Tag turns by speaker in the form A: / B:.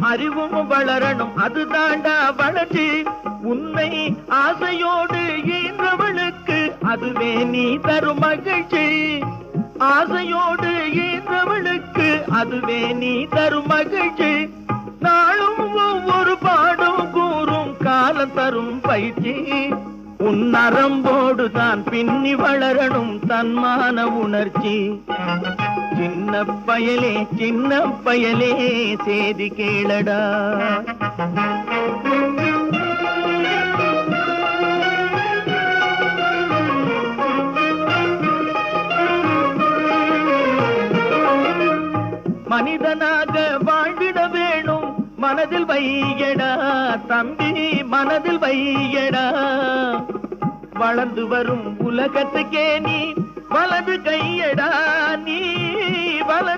A: அறிவும் வளரணும் அது தாண்டா வளர்ச்சி. உன்னை ஆசையோடு ஈன்றவளுக்கு அதுவே நீ தரும் மகிழ்ச்சி. ஆசையோடு ஈன்றவளுக்கு அதுவே நீ தரும் மகிழ்ச்சி. நாளும் ஒவ்வொரு பாடும் கூறும் காலம் தரும் பயிற்சி. உன் நரம்போடு தான் பின்னி வளரணும் தன்மான உணர்ச்சி. சின்ன பயலே சின்ன பயலே செய்தி கேளடா. மனிதனாக வாழ்ந்திட வேணும் மனதில் வையடா. தம்பி மனதில் வையடா. வளர்ந்து வரும் உலகத்துக்கே நீ